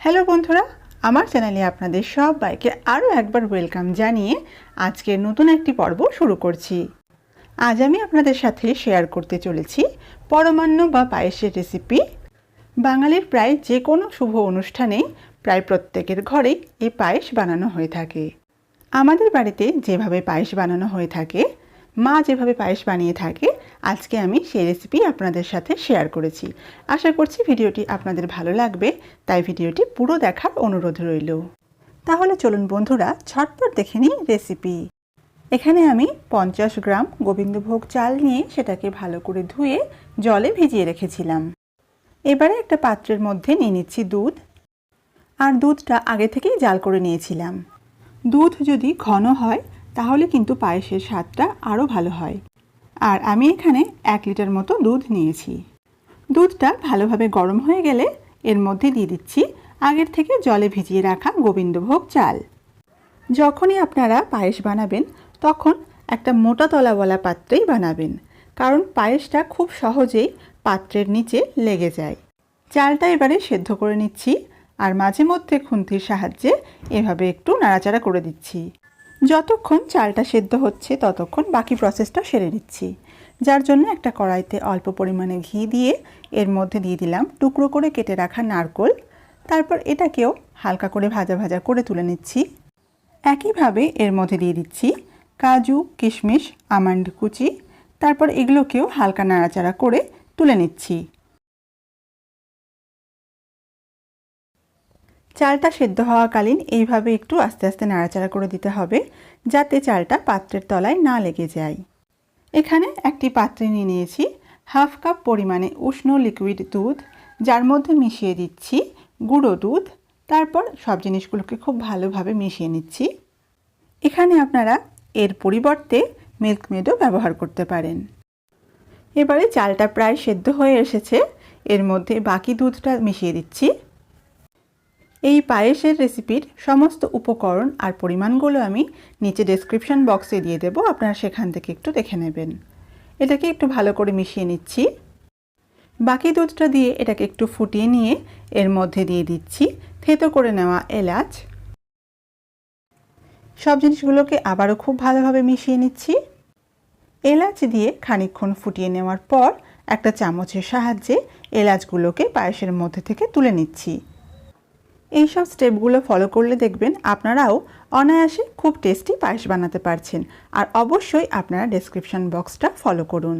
Hello বন্ধুরা, আমার চ্যানেলে আপনাদের সবাইকে আরও একবার ওয়েলকাম জানিয়ে আজকের নতুন একটি পর্ব শুরু করছি। আজ আমি আপনাদের সাথে শেয়ার করতে চলেছি পরমান্ন বা পায়েসের রেসিপি বাঙালির প্রায় যে কোনো শুভ অনুষ্ঠানে প্রায় প্রত্যেকের ঘরেই এই পায়েস বানানো হয়ে থাকে। আমাদের বাড়িতে যেভাবে পায়েস বানানো হয়ে থাকে, মা যেভাবে পায়েস বানিয়ে থাকে আজকে আমি সেই রেসিপি আপনাদের সাথে শেয়ার করেছি। আশা করছি ভিডিওটি আপনাদের ভালো লাগবে, তাই ভিডিওটি পুরো দেখার অনুরোধ রইল। তাহলে চলুন বন্ধুরা ছটপট দেখে নিই রেসিপি এখানে আমি পঞ্চাশ গ্রাম গোবিন্দভোগ চাল নিয়ে সেটাকে ভালো করে ধুয়ে জলে ভিজিয়ে রেখেছিলাম। এবারে একটা পাত্রের মধ্যে নিয়ে নিচ্ছি দুধ। আর দুধটা আগে থেকেই জাল করে নিয়েছিলাম। দুধ যদি ঘন হয়, তাহলে কিন্তু পায়েসের স্বাদটা আরও ভালো হয়। আর আমি এখানে এক লিটার মতো দুধ নিয়েছি। দুধটা ভালোভাবে গরম হয়ে গেলে এর মধ্যে দিয়ে দিচ্ছি আগের থেকে জলে ভিজিয়ে রাখা গোবিন্দভোগ চাল। যখনই আপনারা পায়েস বানাবেন, তখন একটা মোটা তলাওয়ালা পাত্রেই বানাবেন, কারণ পায়েসটা খুব সহজেই পাত্রের নিচে লেগে যায়। চালটা এবারে সেদ্ধ করে নিচ্ছি, আর মাঝে মধ্যে খুন্তির সাহায্যে এভাবে একটু নাড়াচাড়া করে দিচ্ছি। যতক্ষণ চালটা সেদ্ধ হচ্ছে, ততক্ষণ বাকি প্রসেসটা সেরে নিচ্ছি। যার জন্য একটা কড়াইতে অল্প পরিমাণে ঘি দিয়ে এর মধ্যে দিয়ে দিলাম টুকরো করে কেটে রাখা নারকোল। তারপর এটাকেও হালকা করে ভাজা ভাজা করে তুলে নিচ্ছি। একইভাবে এর মধ্যে দিয়ে দিচ্ছি কাজু, কিশমিশ, আমন্ড কুচি। তারপর এগুলোকেও হালকা নাড়াচাড়া করে তুলে নিচ্ছি। চালটা সেদ্ধ হওয়াকালীন এইভাবে একটু আস্তে আস্তে নাড়াচাড়া করে দিতে হবে, যাতে চালটা পাত্রের তলায় না লেগে যায়। এখানে একটি পাত্রে নিয়ে নিয়েছি হাফ কাপ পরিমাণে উষ্ণ লিকুইড দুধ, যার মধ্যে মিশিয়ে দিচ্ছি গুঁড়ো দুধ, তারপর সব জিনিসগুলোকে খুব ভালোভাবে মিশিয়ে নিচ্ছি। এখানে আপনারা এর পরিবর্তে মিল্ক মেডও ব্যবহার করতে পারেন। এবারে চালটা প্রায় সেদ্ধ হয়ে এসেছে, এর মধ্যে বাকি দুধটা মিশিয়ে দিচ্ছি। এই পায়েসের রেসিপির সমস্ত উপকরণ আর পরিমাণগুলো আমি নিচে ডেসক্রিপশন বক্সে দিয়ে দেবো। আপনারা সেখান থেকে একটু দেখে নেবেন। এটাকে একটু ভালো করে মিশিয়ে নিচ্ছি। বাকি দুধটা দিয়ে এটাকে একটু ফুটিয়ে নিয়ে এর মধ্যে দিয়ে দিচ্ছি। থেতো করে নেওয়া এলাচ। সব জিনিসগুলোকে আবারও খুব ভালোভাবে মিশিয়ে নিচ্ছি। এলাচ দিয়ে খানিকক্ষণ ফুটিয়ে নেওয়ার পর একটা চামচের সাহায্যে এলাচগুলোকে পায়েসের মধ্যে থেকে তুলে নিচ্ছি। এই সব স্টেপগুলো ফলো করলে দেখবেন আপনারাও অনায়াসে খুব টেস্টি পায়েস বানাতে পারছেন। আর অবশ্যই আপনারা ডেসক্রিপশন বক্সটা ফলো করুন।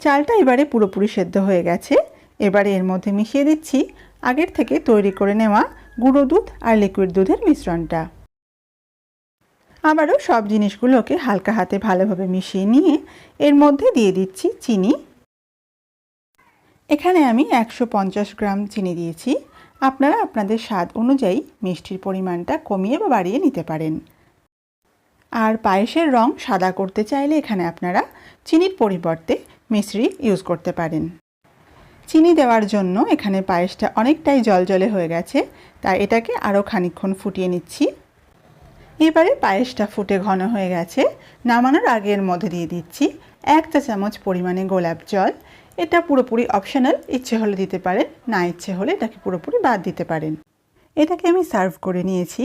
চালটা এবারে পুরোপুরি সেদ্ধ হয়ে গেছে। এবারে এর মধ্যে মিশিয়ে দিচ্ছি আগের থেকে তৈরি করে নেওয়া গুঁড়ো দুধ আর লিকুইড দুধের মিশ্রণটা। আবারও সব জিনিসগুলোকে হালকা হাতে ভালোভাবে মিশিয়ে নিয়ে এর মধ্যে দিয়ে দিচ্ছি চিনি। এখানে আমি একশো পঞ্চাশ গ্রাম চিনি দিয়েছি। আপনারা আপনাদের স্বাদ অনুযায়ী মিষ্টির পরিমাণটা কমিয়ে বা বাড়িয়ে নিতে পারেন। আর পায়েসের রং সাদা করতে চাইলে এখানে আপনারা চিনির পরিবর্তে মিশ্রি ইউজ করতে পারেন। চিনি দেওয়ার জন্য এখানে পায়েসটা অনেকটাই জলজলে হয়ে গেছে, তাই এটাকে আরও খানিক্ষণ ফুটিয়ে নিচ্ছি। এবারে পায়েসটা ফুটে ঘন হয়ে গেছে, নামানোর আগে এর মধ্যে দিয়ে দিচ্ছি এক চা চামচ পরিমাণে গোলাপ জল এটা পুরোপুরি অপশনাল ইচ্ছে হলে দিতে পারেন, না ইচ্ছে হলে এটাকে পুরোপুরি বাদ দিতে পারেন। এটাকে আমি সার্ভ করে নিয়েছি,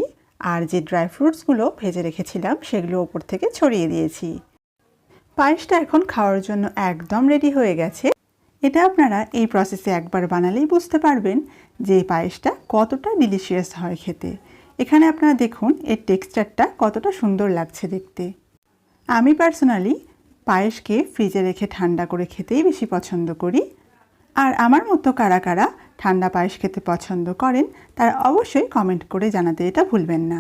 আর যে ড্রাই ফ্রুটসগুলো ভেজে রেখেছিলাম সেগুলো ওপর থেকে ছড়িয়ে দিয়েছি। পায়েসটা এখন খাওয়ার জন্য একদম রেডি হয়ে গেছে। এটা আপনারা এই প্রসেসে একবার বানালেই বুঝতে পারবেন যে পায়েসটা কতটা ডিলিশিয়াস হয় খেতে। এখানে আপনারা দেখুন, এর টেক্সচারটা কতটা সুন্দর লাগছে দেখতে। আমি পার্সোনালি পায়েসকে ফ্রিজে রেখে ঠান্ডা করে খেতেই বেশি পছন্দ করি। আর আমার মতো কারা কারা ঠান্ডা পায়েস খেতে পছন্দ করেন, তারা অবশ্যই কমেন্ট করে জানাতে এটা ভুলবেন না।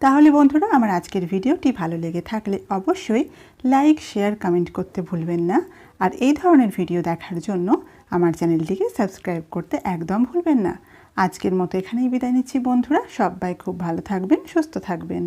তাহলে বন্ধুরা, আমার আজকের ভিডিওটি ভালো লেগে থাকলে অবশ্যই লাইক শেয়ার কমেন্ট করতে ভুলবেন না। আর এই ধরনের ভিডিও দেখার জন্য আমার চ্যানেলটিকে সাবস্ক্রাইব করতে একদম ভুলবেন না। আজকের মতো এখানেই বিদায় নিচ্ছি বন্ধুরা, সবাই খুব ভালো থাকবেন, সুস্থ থাকবেন।